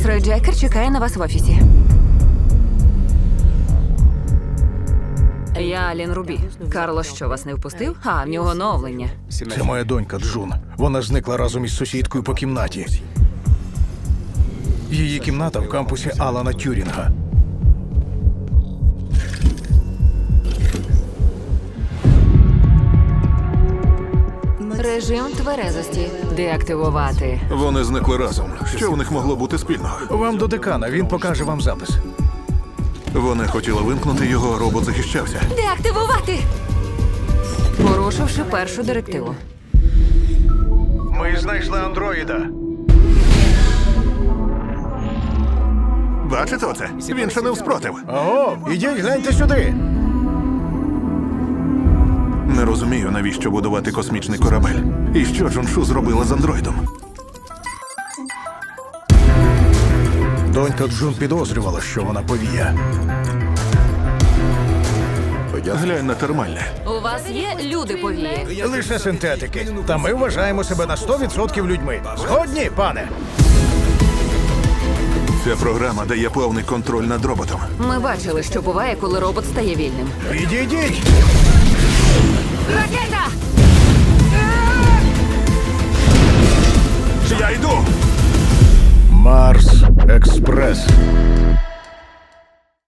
Міс Рой Джекер чекає на вас в офісі. Я Алін Рубі. Карло що вас не впустив? А, в нього оновлення. Це моя донька Джун. Вона зникла разом із сусідкою по кімнаті. Її кімната в кампусі Алана Тюрінга. Режим тверезості. Деактивувати. Вони зникли разом. Що в них могло бути спільного? Вам до декана, він покаже вам запис. Вони хотіли вимкнути його, а робот захищався. Деактивувати! Порушивши першу директиву. Ми знайшли андроїда. Бачите оце? Він ще не вспротив. Ого, ідіть, гляньте сюди. Не розумію, навіщо будувати космічний корабель. І що Джоншу зробила з андроїдом? Донька Джун підозрювала, що вона повія. Глянь на термальне. У вас є люди повії. Лише синтетики. Та ми вважаємо себе на 100% людьми. Згодні, пане? Ця програма дає повний контроль над роботом. Ми бачили, що буває, коли робот стає вільним. Відійдіть! Ракета! Я йду! Марс Експрес.